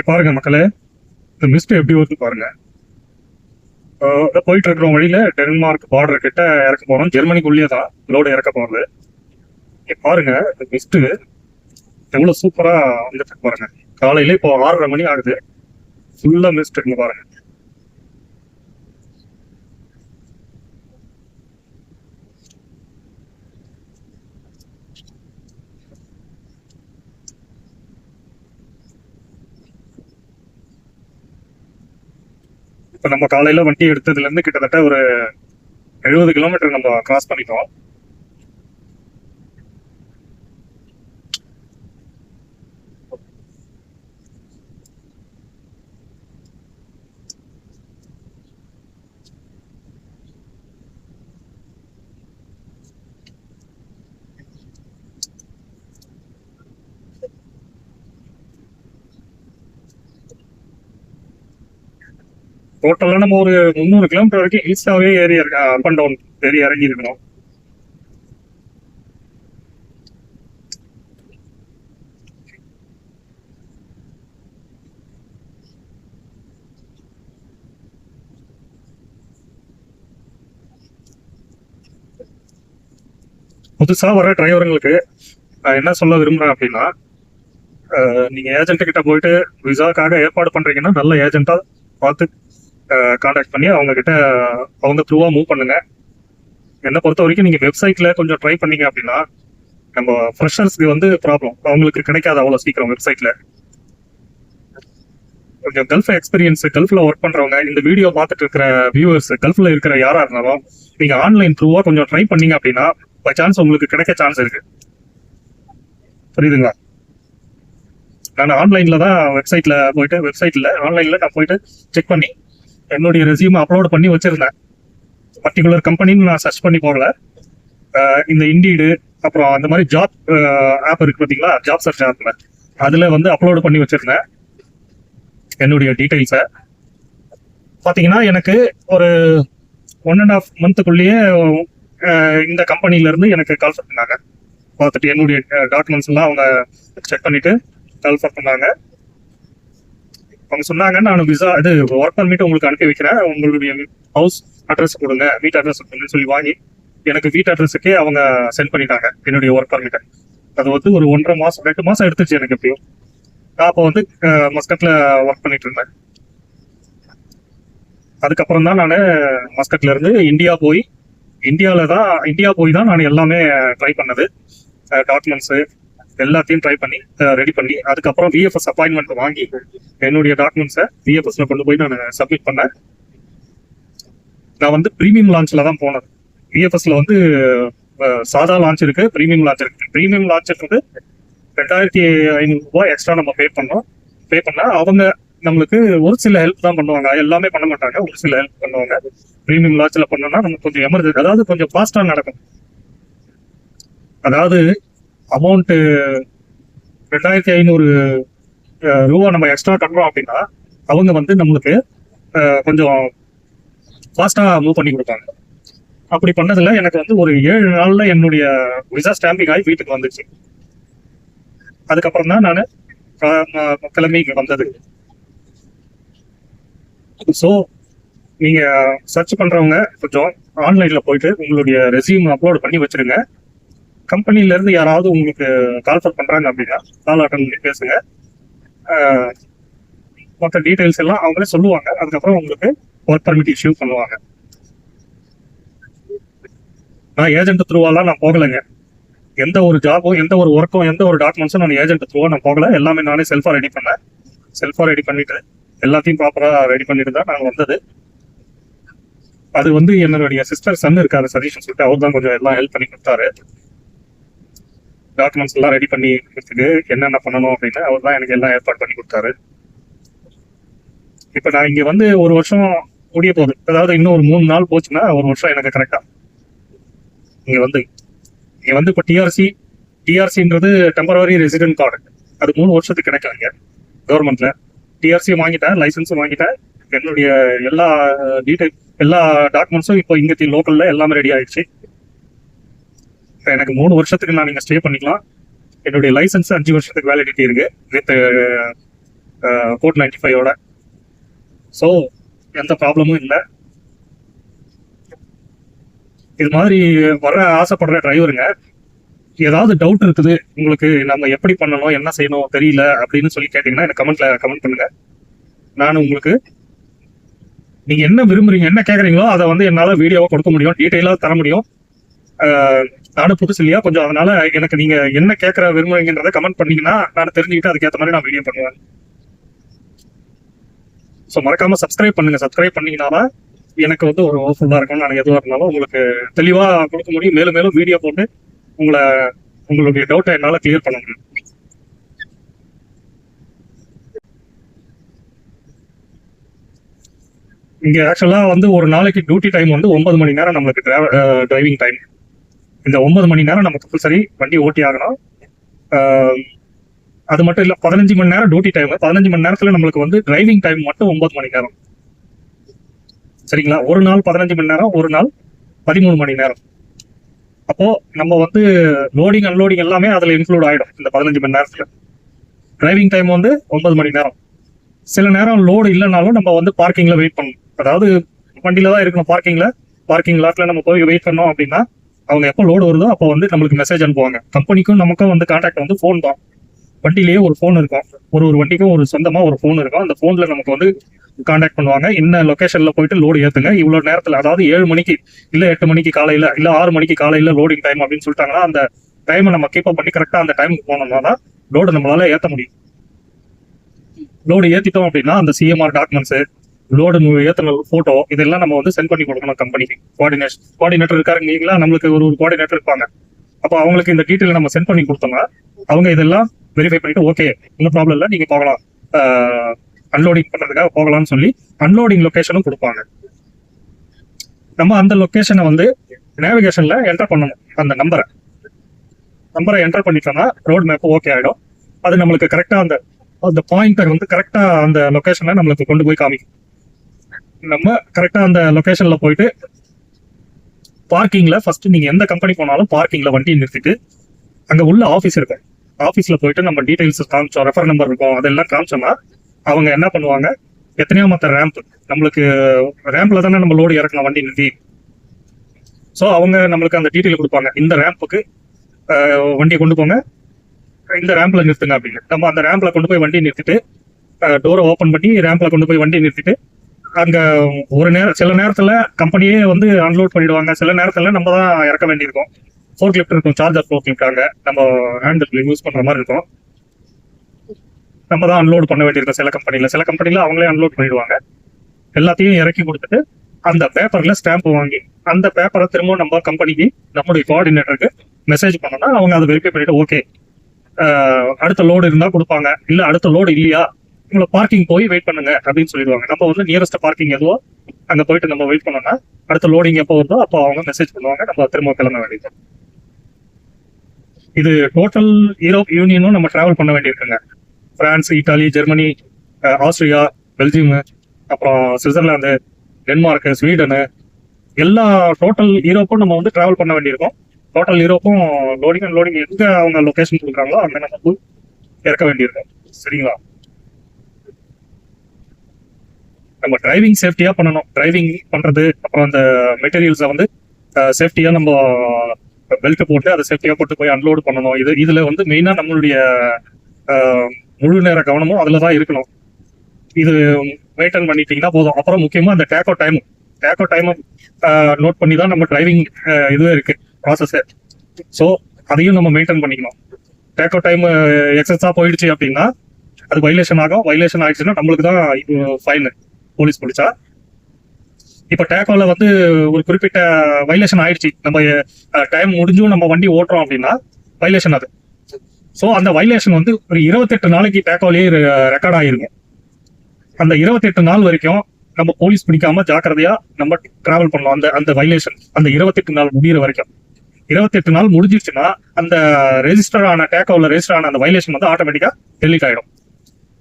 இங்க பாருங்க மக்களே இந்த மிஸ்ட் எப்படி வருது பாருங்க. போயிட்டு இருக்கிற வழியில டென்மார்க் பார்டர் கிட்ட இறக்க போறோம். ஜெர்மனிக்குள்ளேயே தான் லோடு இறக்க போறது. இங்க பாருங்க இந்த மிஸ்ட் எவ்வளவு சூப்பரா வந்துட்டு பாருங்க. காலையில இப்போ ஆறரை மணி ஆகுது. ஃபுல்லா மிஸ்ட் இருக்கு பாருங்க. இப்ப நம்ம காலையில வண்டி எடுத்ததுல இருந்து கிட்டத்தட்ட ஒரு எழுபது கிலோமீட்டர் நம்ம கிராஸ் பண்ணிட்டோம். டோட்டலா நம்ம ஒரு முந்நூறு கிலோமீட்டர் வரைக்கும் ஹில்ஸாவே ஏறி அப் அண்ட் டவுன் ஏறி இறங்கி இருக்கிறோம் புதுசா வர டிரைவருங்களுக்கு என்ன சொல்ல விரும்புகிறேன் அப்படின்னா நீங்கள் நீங்க கிட்ட போயிட்டு விசாக்காக ஏற்பாடு பண்றீங்கன்னா நல்ல ஏஜென்ட்டா பார்த்து காண்டாக்ட் பண்ணி அவங்க கிட்ட அவங்க த்ரூவாக மூவ் பண்ணுங்க. என்னை பொறுத்த வரைக்கும் நீங்கள் வெப்சைட்ல கொஞ்சம் ட்ரை பண்ணீங்க அப்படின்னா நம்ம ஃப்ரெஷர்ஸ்க்கு வந்து ப்ராப்ளம் அவங்களுக்கு கிடைக்காது அவ்வளோ சீக்கிரம் வெப்சைட்ல கொஞ்சம் கல்ஃப் எக்ஸ்பீரியன்ஸ் கல்ஃபில் ஒர்க் பண்ணுறவங்க இந்த வீடியோ பார்த்துட்டு இருக்கிற வியூவர்ஸ் கல்ஃபில் இருக்கிற யாராக இருந்தாலும் நீங்கள் ஆன்லைன் த்ரூவாக கொஞ்சம் ட்ரை பண்ணீங்க அப்படின்னா பை சான்ஸ் உங்களுக்கு கிடைக்க சான்ஸ் இருக்கு. புரியுதுங்களா? நான் ஆன்லைனில் தான் வெப்சைட்டில் போயிட்டு வெப்சைட்டில் ஆன்லைனில் நான் போயிட்டு செக் பண்ணி என்னுடைய ரெசியூம் அப்லோட் பண்ணி வச்சிருந்தேன். பர்டிகுலர் கம்பெனின்னு நான் சர்ச் பண்ணி போகல இந்த இண்டீடு அப்புறம் அந்த மாதிரி ஜாப் ஆப் இருக்கு பார்த்தீங்களா ஜாப் சர்ச் ஆப்ல அதில் வந்து அப்லோடு பண்ணி வச்சிருந்தேன். என்னுடைய டீட்டெயில்ஸை பார்த்தீங்கன்னா எனக்கு ஒரு ஒன் அண்ட் ஆஃப் மந்த்துக்குள்ளேயே இந்த கம்பெனிலேருந்து எனக்கு கால் பண்ணாங்க. பார்த்துட்டு என்னுடைய டாக்குமெண்ட்ஸ் எல்லாம் அவங்க செக் பண்ணிவிட்டு கால் பண்ணாங்க. அவங்க சொன்னாங்க நான் விசா இது ஒர்க் பர்மிட் உங்களுக்கு அனுப்பி வைக்கிறேன். உங்களுடைய ஹவுஸ் அட்ரஸ் கொடுங்க வீட்டு அட்ரஸ் கொடுங்கன்னு சொல்லி வாங்கி எனக்கு வீட்டு அட்ரஸுக்கே அவங்க சென்ட் பண்ணிட்டாங்க என்னுடைய ஒர்க் பர்மிட்டை அது வந்து ஒரு ஒன்றரை மாசம் ரெண்டு மாசம் எடுத்துச்சு எனக்கு எப்படியும் நான் அப்போ வந்து மஸ்கட்ல ஒர்க் பண்ணிட்டு இருந்தேன். அதுக்கப்புறம் தான் நான் மஸ்கட்ல இருந்து இந்தியா போய் இந்தியாவில தான் இந்தியா போய் தான் நான் எல்லாமே ட்ரை பண்ணது. டாக்குமெண்ட்ஸு எல்லாத்தையும் ட்ரை பண்ணி ரெடி பண்ணி அதுக்கப்புறம் விஎஃப்எஸ் அப்பாயின்மெண்ட் வாங்கி என்னுடைய டாக்குமெண்ட்ஸை விஎஃப்எஸ்ல கொண்டு போய் நான் சப்மிட் பண்ணேன். நான் வந்து ப்ரீமியம் லான்ச்ல தான் போனது விஎஃப்எஸ்ல வந்து சாதா லான்ச் இருக்கு ப்ரீமியம் லான்ச் இருக்கு. ப்ரீமியம் லான்ச்ன்றது வந்து ரெண்டாயிரத்தி ஐநூறு ரூபாய் எக்ஸ்ட்ரா நம்ம பே பண்ணோம். பே பண்ணா அவங்க நம்மளுக்கு ஒரு சில ஹெல்ப் தான் பண்ணுவாங்க. எல்லாமே பண்ண மாட்டாங்க. ஒரு சில ஹெல்ப் பண்ணுவாங்க. ப்ரீமியம் லான்ச்ல பண்ணோம்னா நமக்கு கொஞ்சம் எமர்ஜென்சி அதாவது கொஞ்சம் ஃபாஸ்டா நடக்கும். அதாவது அமௌண்ட்டு ரெண்டாயிரத்தி ஐநூறு ரூபா நம்ம எக்ஸ்ட்ரா கட்டுறோம் அப்படின்னா அவங்க வந்து நம்மளுக்கு கொஞ்சம் ஃபாஸ்ட்டாக மூவ் பண்ணி கொடுத்தாங்க அப்படி பண்ணதில் எனக்கு வந்து ஒரு ஏழு நாளில் என்னுடைய விசா ஸ்டாம்பிங் ஆகி வீட்டுக்கு வந்துச்சு. அதுக்கப்புறம் தான் நான் கிளம்பி இங்கே வந்தது. ஸோ நீங்கள் சர்ச் பண்ணுறவங்க கொஞ்சம் ஆன்லைனில் போயிட்டு உங்களுடைய ரெசியூம் அப்லோட் பண்ணி வச்சிருங்க. கம்பெனில இருந்து யாராவது உங்களுக்கு கால்ஃபர் பண்றாங்க அப்படின்னா கால் அட்டன் பண்ணி பேசுங்க. மொத்த மற்ற டீடைல்ஸ் எல்லாம் அவங்களே சொல்லுவாங்க. அதுக்கப்புறம் உங்களுக்கு ஒர்க் பர்மிட் இஷ்யூ பண்ணுவாங்க. நான் ஏஜென்ட் த்ரூவாலாம் நான் போகலைங்க. எந்த ஒரு ஜாபும் எந்த ஒரு ஒர்க்கும் எந்த ஒரு டாக்குமெண்ட்ஸும் நான் ஏஜென்ட் த்ரூவா நான் போகல. எல்லாமே நானே செல்ஃபாக ரெடி பண்ணேன். செல்ஃபாக ரெடி பண்ணிட்டு எல்லாத்தையும் ப்ராப்பராக ரெடி பண்ணிட்டு தான் நான் வந்தது. அது வந்து என்னுடைய சிஸ்டர் சன் இருக்காரு சதீஷ்னு சொல்லிட்டு அவர் தான் கொஞ்சம் எல்லாம் ஹெல்ப் பண்ணி கொடுத்தாரு. டாக்குமெண்ட்ஸ் எல்லாம் ரெடி பண்ணி கொடுத்துக்கு என்னென்ன பண்ணணும் அப்படின்னு அவர் தான் எனக்கு எல்லாம் ஏற்பாடு பண்ணி கொடுத்தாரு. இப்போ நான் இங்கே வந்து ஒரு வருஷம் முடிய போகுது. அதாவது இன்னும் ஒரு மூணு நாள் போச்சுன்னா ஒரு வருஷம் எனக்கு கரெக்டாக இங்கே வந்து இங்கே வந்து இப்போ டிஆர்சி டிஆர்சின்றது டெம்பரவரி ரெசிடென்ட் கார்டு அது மூணு வருஷத்துக்கு கிடைக்கும் இங்கே கவர்மெண்ட்டில் டிஆர்சி வாங்கிட்டேன் லைசன்ஸும் வாங்கிட்டேன். என்னுடைய எல்லா டீட்டெயில் எல்லா டாக்குமெண்ட்ஸும் இப்போ இங்கே லோக்கலில் எல்லாமே ரெடி ஆயிடுச்சு. எனக்கு மூணு வருஷத்துக்கு நான் நீங்கள் ஸ்டே பண்ணிக்கலாம். என்னுடைய லைசன்ஸ் அஞ்சு வருஷத்துக்கு வேலிடிட்டி இருக்கு. வித் கோட் நைன்டி ஃபைவோட ஸோ எந்த ப்ராப்ளமும் இல்லை. இது மாதிரி வர ஆசைப்படுற டிரைவருங்க ஏதாவது டவுட் இருக்குது உங்களுக்கு நம்ம எப்படி பண்ணணும் என்ன செய்யணும் தெரியல அப்படின்னு சொல்லி கேட்டீங்கன்னா எனக்கு கமெண்ட்ல கமெண்ட் பண்ணுங்க. நான் உங்களுக்கு நீங்க என்ன விரும்புறீங்க என்ன கேட்குறீங்களோ அதை வந்து என்னால் வீடியோவாக கொடுக்க முடியும் டீட்டெயிலாக தர முடியும். நானும் புதுசு இல்லையா? கொஞ்சம் அதனால எனக்கு நீங்க என்ன கேட்கற விரும்புறீங்கன்றத கமெண்ட் பண்ணீங்கன்னா நான் தெரிஞ்சுக்கிட்டு அதுக்கேற்ற மாதிரி நான் வீடியோ பண்ணுவேன். ஸோ மறக்காம சப்ஸ்கிரைப் பண்ணுங்க. சப்ஸ்கிரைப் பண்ணீங்கனால எனக்கு வந்து ஒரு ஹோப்ஃபுல்லாக இருக்கும் நான் எதுவாக இருந்தாலும் உங்களுக்கு தெளிவாக கொடுக்க முடியும். மேலும் மேலும் வீடியோ போட்டு உங்களை உங்களுடைய டவுட்டை என்னால் கிளியர் பண்ண முடியும். இங்கே ஆக்சுவலாக வந்து ஒரு நாளைக்கு டியூட்டி டைம் வந்து ஒன்பது மணி நேரம் நம்மளுக்கு டிரைவிங் டைம் இந்த ஒன்பது மணி நேரம் நம்ம கம்பல்சரி வண்டி ஓட்டி ஆகணும். அது மட்டும் இல்லை பதினஞ்சு மணி நேரம் டியூட்டி டைம் பதினஞ்சு மணி நேரத்தில் நம்மளுக்கு வந்து டிரைவிங் டைம் மட்டும் ஒன்பது மணி நேரம். சரிங்களா? ஒரு நாள் பதினஞ்சு மணி நேரம் ஒரு நாள் பதிமூணு மணி நேரம். அப்போ நம்ம வந்து லோடிங் அன்லோடிங் எல்லாமே அதில் இன்க்ளூட் ஆகிடும் இந்த பதினஞ்சு மணி நேரத்தில். டிரைவிங் டைம் வந்து ஒன்பது மணி நேரம். சில நேரம் லோடு இல்லைனாலும் நம்ம வந்து பார்க்கிங்கில் வெயிட் பண்ணணும். அதாவது வண்டியில தான் இருக்கணும் பார்க்கிங்கில் பார்க்கிங் லாட்டில் நம்ம போய் வெயிட் பண்ணோம் அப்படின்னா அவங்க எப்போ லோடு வருதோ அப்போ வந்து நம்மளுக்கு மெசேஜ் அனுப்புவாங்க. கம்பெனிக்கும் நமக்கும் வந்து கான்டாக்ட் வந்து ஃபோன் தான். வண்டியிலேயே ஒரு ஃபோன் இருக்கும். ஒரு ஒரு வண்டிக்கும் ஒரு சொந்தமாக ஒரு ஃபோன் இருக்கும். அந்த ஃபோனில் நமக்கு வந்து கான்டாக்ட் பண்ணுவாங்க. இன்ன லொக்கேஷனில் போயிட்டு லோடு ஏற்றுங்க இவ்வளோ நேரத்தில் அதாவது ஏழு மணிக்கு இல்லை எட்டு மணிக்கு காலையில் இல்லை ஆறு மணிக்கு காலையில் லோடிங் டைம் அப்படின்னு சொல்லிட்டாங்கன்னா அந்த டைமை நம்ம கீப் பண்ணி கரெக்டாக அந்த டைமுக்கு போனோம்னா தான் லோடு நம்மளால் ஏற்ற முடியும். லோடு ஏற்றிட்டோம் அப்படின்னா அந்த சிஎம்ஆர் டாக்குமெண்ட்ஸு லோடு ஏத்தின போட்டோ இதெல்லாம் நம்ம வந்து சென்ட் பண்ணி கொடுக்கணும் கம்பெனிக்கு கோஆர்டினேஷன் கோஆர்டினேட்டர் இருக்காருங்களா நம்மளுக்கு ஒரு ஒரு கோஆர்டினேட்டர் இருப்பாங்க. அப்போ அவங்களுக்கு இந்த டீட்டெயில் நம்ம சென்ட் பண்ணி கொடுத்தோம்னா அவங்க இதெல்லாம் வெரிஃபை பண்ணிட்டு ஓகே ஒன்றும் ப்ராப்ளம் இல்லை நீங்க போகலாம். அன்லோடிங் பண்றதுக்காக போகலாம்னு சொல்லி அன்லோடிங் லொக்கேஷனும் கொடுப்பாங்க. நம்ம அந்த லொக்கேஷனை வந்து நேவிகேஷன்ல என்டர் பண்ணணும் அந்த நம்பரை நம்பரை என்டர் பண்ணிட்டோம்னா ரோட் மேப் ஓகே ஆயிடும். அது நம்மளுக்கு கரெக்டா அந்த அந்த பாயிண்டர் வந்து கரெக்டா அந்த லொகேஷனை நம்மளுக்கு கொண்டு போய் காமிக்கும். நம்ம கரெக்டா அந்த லொகேஷன்ல போயிட்டு பார்க்கிங்ல ஃபர்ஸ்ட் நீங்க எந்த கம்பெனி போனாலும் பார்க்கிங்ல வண்டி நிறுத்திட்டு அங்க உள்ள ஆஃபீஸ் இருக்கும். ஆஃபீஸில் போயிட்டு நம்ம டீடைல்ஸ் காமிச்சோம் ரெஃபர் நம்பர் இருக்கும் அதெல்லாம் காமிச்சோம்னா அவங்க என்ன பண்ணுவாங்க? எத்தனையோ மற்ற ரேம்ப் நம்மளுக்கு ரேம்ப்ல தானே நம்ம லோடு இறக்கணும் வண்டி நிறுத்தி. ஸோ அவங்க நம்மளுக்கு அந்த டீட்டெயில் கொடுப்பாங்க. இந்த ரேம்புக்கு வண்டியை கொண்டு போங்க. இந்த ரேம்ப்ல நிறுத்துங்க அப்படின்னு. நம்ம அந்த ரேம்ப்ல கொண்டு போய் வண்டி நிறுத்திட்டு டோரை ஓப்பன் பண்ணி ரேம்ப்ல கொண்டு போய் வண்டி நிறுத்திட்டு அங்க ஒரு நேரம் சில நேரத்துல கம்பெனியே வந்து அன்லோட் பண்ணிடுவாங்க. சில நேரத்துல நம்ம தான் இறக்க வேண்டியிருக்கும். ஃபோர் கிளிப்ட் இருக்கும் சார்ஜர் ஃபோர் கிளிப்ட் அங்க. நம்ம ஹேண்டில் யூஸ் பண்ற மாதிரி இருக்கும். நம்ம தான் அன்லோட் பண்ண வேண்டியிருக்கும் சில கம்பெனியில சில கம்பெனியில அவங்களே அன்லோட் பண்ணிடுவாங்க. எல்லாத்தையும் இறக்கி கொடுத்துட்டு அந்த பேப்பர்ல ஸ்டாம்ப் வாங்கி அந்த பேப்பரை திரும்ப நம்ம கம்பெனிக்கு நம்மளுடைய கோஆர்டினேட்டருக்கு மெசேஜ் பண்ணோம்னா அவங்க அதை வெரிஃபை பண்ணிட்டு ஓகே அடுத்த லோடு இருந்தா கொடுப்பாங்க. இல்ல அடுத்த லோடு இல்லையா? உங்களை பார்க்கிங் போய் வெயிட் பண்ணுங்க அப்படின்னு சொல்லிடுவாங்க. நம்ம வந்து நியரஸ்ட் பார்க்கிங் எதுவோ அங்கே போயிட்டு நம்ம வெயிட் பண்ணோம்னா அடுத்த லோடிங் எப்போ வருதோ அப்போ அவங்க மெசேஜ் பண்ணுவாங்க. நம்ம திரும்ப கிளம்ப வேண்டியது. இது டோட்டல் யூரோப் யூனியனும் நம்ம டிராவல் பண்ண வேண்டியிருக்குங்க. France Italy Germany Austria Belgium அப்புறம் சுவிட்சர்லாந்து டென்மார்க் ஸ்வீடனு எல்லா டோட்டல் யூரோப்பும் நம்ம வந்து டிராவல் பண்ண வேண்டியிருக்கும். டோட்டல் யூரோப்பும் லோடிங் அண்ட் லோடிங் எங்கே அவங்க லொக்கேஷன் கொடுக்குறாங்களோ அங்கே நம்ம இறக்க வேண்டியிருக்கும். சரிங்களா? நம்ம டிரைவிங் சேஃப்டியா பண்ணணும். டிரைவிங் பண்றது அப்புறம் அந்த மெட்டீரியல்ஸை வந்து சேஃப்டியா நம்ம பெல்ட் போட்டு அதை சேஃப்டியா போட்டு போய் அன்லோடு பண்ணணும். இது இதுல வந்து மெயினா நம்மளுடைய முழு நேர கவனமும் அதில் தான் இருக்கணும். இது மெயின்டைன் பண்ணிட்டீங்கன்னா போதும். அப்புறம் முக்கியமா அந்த tacho time tacho time note பண்ணி தான் நம்ம டிரைவிங் இதுவே இருக்கு ப்ராசஸ் ஸோ அதையும் நம்ம மெயின்டைன் பண்ணிக்கணும். டேக்கோ டைம் எக்ஸஸா போயிடுச்சு அப்படின்னா அது வைலேஷன் ஆகும். வைலேஷன் ஆயிடுச்சுன்னா நம்மளுக்கு தான் ஃபைன் போலீஸ்? பிடிச்சா இப்ப டேக்கோல வந்து ஒரு குறிப்பிட்ட வைலேஷன் ஆயிடுச்சு. நம்ம டைம் முடிஞ்சும் நம்ம வண்டி ஓட்டுறோம் அப்படின்னா வைலேஷன் அது. ஸோ அந்த வைலேஷன் வந்து ஒரு இருபத்தெட்டு நாளைக்கு டேக்கோலேயே ரெக்கார்ட் ஆயிருக்கும். அந்த இருபத்தெட்டு நாள் வரைக்கும் நம்ம போலீஸ் பிடிக்காம ஜாக்கிரதையா நம்ம டிராவல் பண்ணலாம். அந்த அந்த வைலேஷன் அந்த இருபத்தெட்டு நாள் முடியிற வரைக்கும். இருபத்தெட்டு நாள் முடிஞ்சிருச்சுன்னா அந்த ரெஜிஸ்டர் ஆன டேக்கோல ரெஜிஸ்டர் ஆன அந்த வைலேஷன் வந்து ஆட்டோமேட்டிக்கா டெலிட் ஆயிடும்.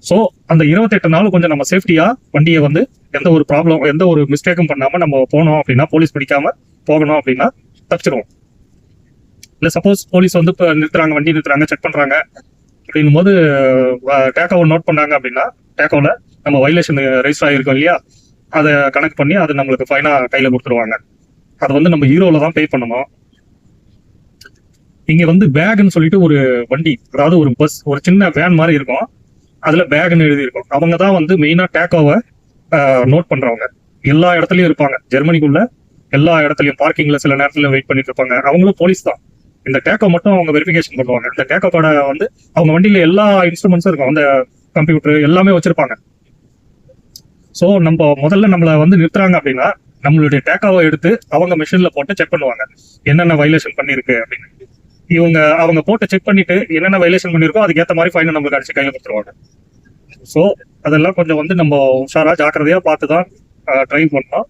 ஸோ அந்த இருபத்தெட்டு நாள் கொஞ்சம் நம்ம சேஃப்டியா வண்டியை வந்து எந்த ஒரு ப்ராப்ளம் எந்த ஒரு மிஸ்டேக்கும் பண்ணாம நம்ம போனோம் அப்படின்னா போலீஸ் பிடிக்காம போகணும் அப்படின்னா தப்பிச்சிருவோம். இல்லை சப்போஸ் போலீஸ் வந்து இப்போ நிறுத்துறாங்க வண்டி நிறுத்துறாங்க செக் பண்றாங்க அப்படின்னும் போது டேக் ஓவர் நோட் பண்ணாங்க அப்படின்னா டேக்கோல நம்ம வைலேஷன் ரெஜிஸ்டர் ஆகிருக்கோம் இல்லையா? அதை கனெக்ட் பண்ணி அது நம்மளுக்கு ஃபைனாக கையில் கொடுத்துருவாங்க. அதை வந்து நம்ம ஹீரோவில் தான் பே பண்ணணும். இங்கே வந்து பேக்னு சொல்லிட்டு ஒரு வண்டி அதாவது ஒரு பஸ் ஒரு சின்ன வேன் மாதிரி இருக்கும். அதுல பேக்னு எழுதியிருக்கும். அவங்க தான் வந்து மெயினா டேக்கோவை நோட் பண்றவங்க. எல்லா இடத்துலயும் இருப்பாங்க. ஜெர்மனிக்குள்ள எல்லா இடத்துலயும் பார்க்கிங்ல சில நேரத்துல வெயிட் பண்ணிட்டு இருப்பாங்க. அவங்களும் போலீஸ் தான். இந்த டேக்கோ மட்டும் அவங்க வெரிஃபிகேஷன் பண்ணுவாங்க. இந்த டேக்கோ கார்டை வந்து அவங்க வண்டியில எல்லா இன்ஸ்ட்ருமெண்ட்ஸும் இருக்கும். அந்த கம்ப்யூட்டர் எல்லாமே வச்சிருப்பாங்க. ஸோ நம்ம முதல்ல நம்மள வந்து நிறுத்துறாங்க அப்படின்னா நம்மளுடைய டேக்காவை எடுத்து அவங்க மிஷின்ல போட்டு செக் பண்ணுவாங்க. என்னென்ன வைலேஷன் பண்ணிருக்கு அப்படின்னு. இவங்க அவங்க போட்டு செக் பண்ணிட்டு என்னென்ன வைலேஷன் பண்ணிருக்கோ அதுக்கு ஏற்ற மாதிரி ஃபைனை நம்மளுக்கு அடிச்சு கையில கொடுத்துருவாங்க ஸோ அதெல்லாம் கொஞ்சம் வந்து நம்ம உஷாரா ஜாக்கிரதையா பார்த்து தான் ட்ரைன் பண்ணலாம்.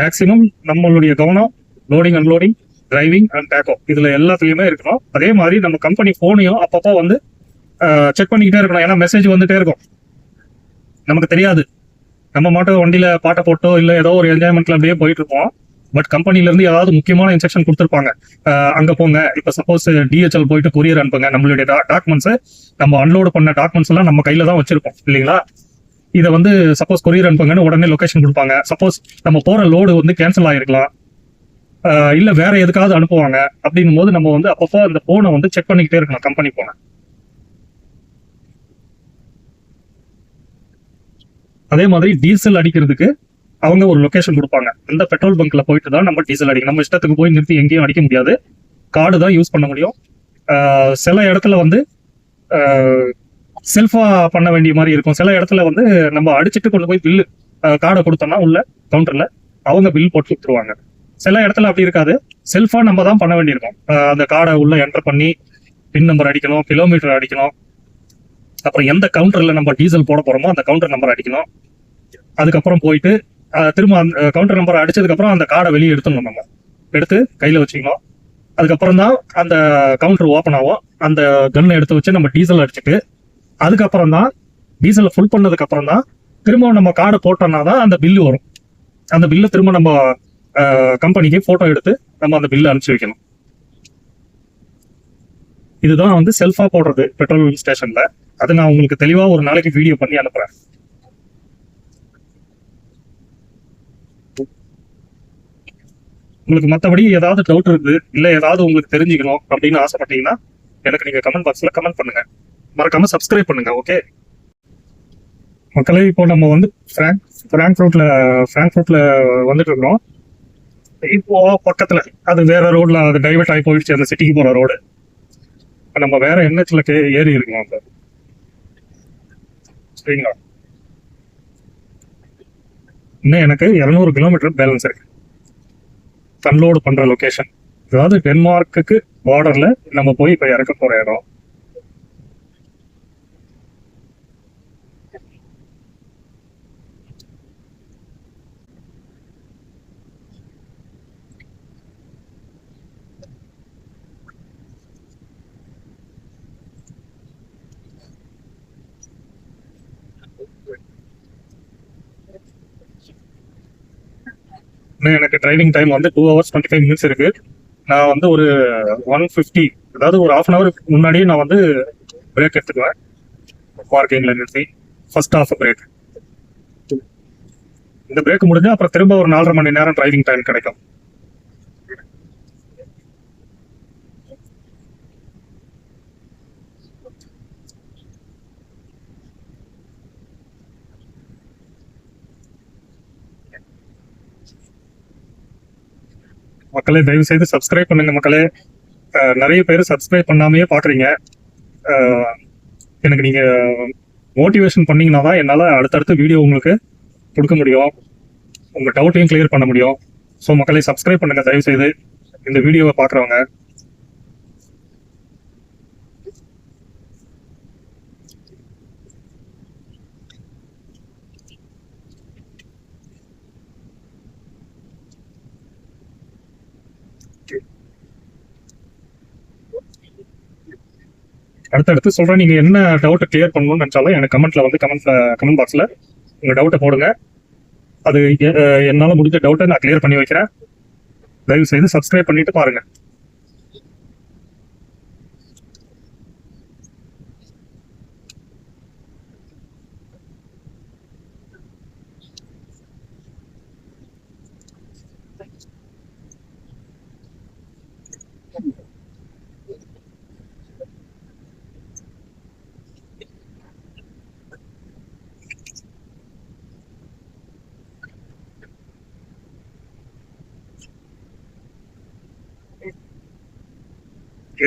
மேக்சிமம் நம்மளுடைய கவனம் loading unloading driving and tacho இதுல எல்லாத்துலயுமே இருக்கணும். அதே மாதிரி நம்ம கம்பெனி போனையும் அப்பப்போ வந்து செக் பண்ணிக்கிட்டே இருக்கணும். ஏன்னா மெசேஜ் வந்துட்டே இருக்கும். நமக்கு தெரியாது. நம்ம மட்டும் வண்டியில பாட்டை போட்டோ இல்ல ஏதோ ஒரு என்ஜாய்மெண்ட்ல அப்படியே போயிட்டு இருப்போம் பட் கம்பெனில இருந்து ஏதாவது முக்கியமான இன்ஸ்ட்ரக்ஷன் கொடுத்துருப்பாங்க. அங்க போங்க. இப்ப சப்போஸ் டிஹெச்எல் போயிட்டு கொரியர் அனுப்புங்க. நம்மளுடைய டாக்குமெண்ட்ஸ் நம்ம அன்லோடு பண்ண டாக்குமெண்ட்ஸ் எல்லாம் நம்ம கையில தான் வச்சிருப்போம். இல்லைங்களா? இதை வந்து சப்போஸ் கொரியர் அனுப்புங்கன்னு உடனே லொகேஷன் கொடுப்பாங்க. சப்போஸ் நம்ம போற லோடு வந்து கேன்சல் ஆகிருக்கலாம் இல்ல வேற எதுக்காவது அனுப்புவாங்க. அப்படின்னும் போது நம்ம வந்து அப்பப்போ அந்த போனை வந்து செக் பண்ணிக்கிட்டே இருக்கணும் கம்பெனி போனை அதே மாதிரி டீசல் அடிக்கிறதுக்கு அவங்க ஒரு லொக்கேஷன் கொடுப்பாங்க. இந்த பெட்ரோல் பங்க்ல போயிட்டு தான் நம்ம டீசல் அடிக்கணும். நம்ம இஷ்டத்துக்கு போய் நிறுத்தி எங்கேயும் அடிக்க முடியாது. கார்டு தான் யூஸ் பண்ண முடியும். சில இடத்துல வந்து செல்ஃபா பண்ண வேண்டிய மாதிரி இருக்கும். சில இடத்துல வந்து நம்ம அடிச்சுட்டு கொண்டு போய் பில்லு கார்டை கொடுத்தோம்னா உள்ள கவுண்டர்ல அவங்க பில் போட்டு கொடுத்துருவாங்க. சில இடத்துல அப்படி இருக்காது. செல்ஃபா நம்ம தான் பண்ண வேண்டியிருக்கும். அந்த கார்டை உள்ள என்டர் பண்ணி பின் நம்பர் அடிக்கணும் கிலோமீட்டர் அடிக்கணும். அப்புறம் எந்த கவுண்டர்ல நம்ம டீசல் போட போறோமோ அந்த கவுண்டர் நம்பர் அடிக்கணும். அதுக்கப்புறம் போயிட்டு திரும்ப அந்த கவுண்டர் நம்பர் அடிச்சதுக்கப்புறம் அந்த கார்டை வெளியே எடுத்துடணும் நம்ம. எடுத்து கையில வச்சுக்கணும். அதுக்கப்புறம் தான் அந்த கவுண்டர் ஓப்பன் ஆகும். அந்த கன்னை எடுத்து வச்சு நம்ம டீசல் அடிச்சுட்டு அதுக்கப்புறம் தான் டீசலை ஃபுல் பண்ணதுக்கு அப்புறம் தான் திரும்ப நம்ம கார்டு போட்டோம்னா தான் அந்த பில்லு வரும். அந்த பில்லை திரும்ப நம்ம கம்பெனிக்கு போட்டோ எடுத்து நம்ம அந்த பில்லை அனுப்பிச்சு வைக்கணும். இதுதான் வந்து செல்ஃபா போடுறது பெட்ரோல் ஸ்டேஷன்ல அதை நான் உங்களுக்கு தெளிவா ஒரு நாளைக்கு வீடியோ பண்ணி அனுப்புறேன். உங்களுக்கு மற்றபடி ஏதாவது டவுட் இருக்குது இல்லை ஏதாவது உங்களுக்கு தெரிஞ்சுக்கணும் அப்படின்னு ஆசைப்பட்டீங்கன்னா எனக்கு நீங்க கமெண்ட் பாக்ஸ்ல கமெண்ட் பண்ணுங்க. மறக்காம சப்ஸ்கிரைப் பண்ணுங்க ஓகே மக்களே இப்போ நம்ம வந்து ஃப்ராங்க் ஃப்ராங்க்ஃபர்ட்ல ஃப்ராங்க்ஃபர்ட்ல வந்துட்டு இருக்கோம் இப்போ பக்கத்துல அது வேற ரோட்ல அது டைவர்ட் ஆகி போயிடுச்சு அந்த சிட்டிக்கு போற ரோடு நம்ம வேற கே ஏறி இருக்கோம் அந்த சரிங்களா? இன்னும் எனக்கு இரநூறு கிலோமீட்டர் பேலன்ஸ் இருக்கு. அன்லோடு பண்ற லொகேஷன் அதாவது டென்மார்க்குக்கு பார்டர்ல நம்ம போய் இப்போ இறக்க போற இடம். இன்னும் எனக்கு டிரைவிங் டைம் வந்து two hours twenty five minutes இருக்கு. நான் வந்து ஒரு ஒன் ஃபிஃப்டி அதாவது ஒரு ஹாஃப் அன் ஹவர் முன்னாடியே நான் வந்து பிரேக் எடுத்துக்குவேன். பார்க்கிங்ல நிறுத்தி ஃபர்ஸ்ட் ஹாஃப் பிரேக் இந்த பிரேக் முடிஞ்சால் அப்புறம் திரும்ப ஒரு நாலரை மணி நேரம் டிரைவிங் டைம் கிடைக்கும். மக்களே தயவு செய்து சப்ஸ்கிரைப் பண்ணுங்க மக்களே. நிறைய பேர் சப்ஸ்கிரைப் பண்ணாமையே பாக்குறீங்க. எனக்கு நீங்க மோட்டிவேஷன் பண்ணீங்கன்னா தான் என்னால் அடுத்தடுத்த வீடியோ உங்களுக்கு கொடுக்க முடியும். உங்க டவுட்டையும் கிளியர் பண்ண முடியும். ஸோ மக்களை சப்ஸ்கிரைப் பண்ணுங்க தயவு செய்து இந்த வீடியோவை பார்க்குறவங்க அடுத்தடுத்து சொல்றேன். நீங்க என்ன டவுட்டை கிளியர் பண்ணணும்னு நினைச்சாலும் எனக்கு கமெண்ட்ல வந்து கமெண்ட்ல கமெண்ட் பாக்ஸ்ல உங்க டவுட்டை போடுங்க. அது என்னால முடிஞ்ச டவுட்டை நான் கிளியர் பண்ணி வைக்கிறேன். தயவு செய்து சப்ஸ்கிரைப் பண்ணிட்டு பாருங்க.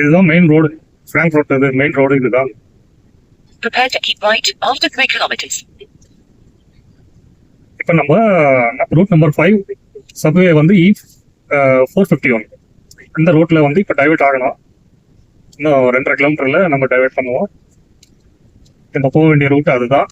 இதுதான் மெயின் ரோடு ஃப்ராங்க்ஃபர்ட் இது மெயின் ரோடு இதுதான். Prepare to keep right after 3 kilometers. இப்போ நம்ம ரூட் நம்பர் ஃபைவ் சப்வே வந்து இ ஃபோர் ஃபிஃப்டி ஒன் இந்த ரோட்டில் வந்து இப்போ டைவர்ட் ஆகணும் இன்னும் ரெண்டரை கிலோமீட்டரில் நம்ம டைவர்ட் பண்ணுவோம். நம்ம போக வேண்டிய ரூட் அதுதான்.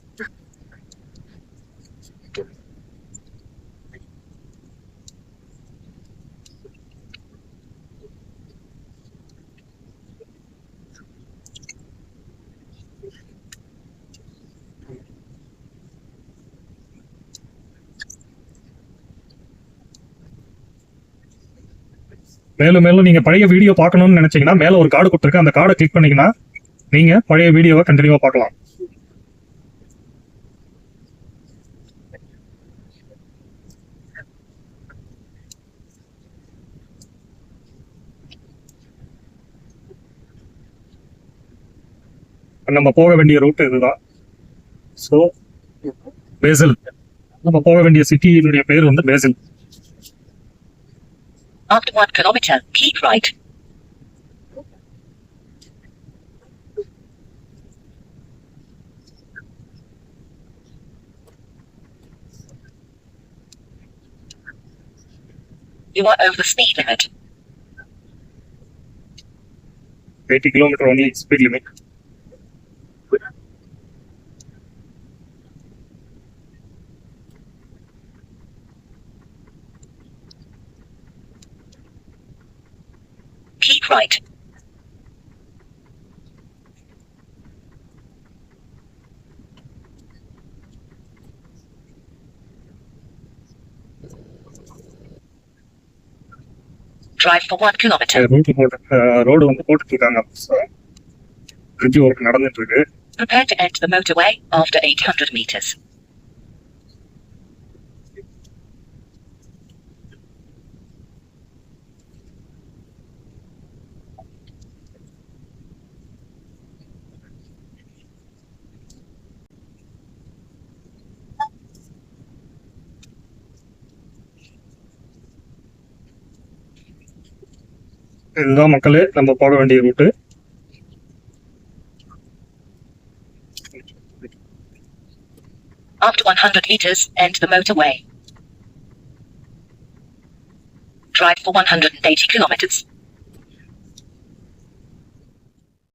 மேலும் மேலும் நீங்க பழைய வீடியோ பார்க்கணும்னு நினைச்சீங்கன்னா மேல ஒரு கார்டு கொடுத்துருக்கு. அந்த கார்டை கிளிக் பண்ணீங்கன்னா நீங்க பழைய வீடியோவை கண்டினியூவா பார்க்கலாம். நம்ம போக வேண்டிய ரூட் இதுதான். ஸோ பேசல் நம்ம போக வேண்டிய சிட்டியினுடைய பேர் வந்து Basel After 1 kilometer, keep right. You are over the speed limit. 80 kilometer only speed limit. right. Drive for 1 kilometer. Route போட்டு ரோடு வந்து போட்டுட்டு இருக்காங்க பிரிட்ஜ் ஒர்க் நடந்துட்டு இருக்கு Prepare to enter the motorway after 800 meters. இதுதான் மக்களே நம்ம போட வேண்டிய route After 100 meters, end the motorway. Drive for 180 kilometers.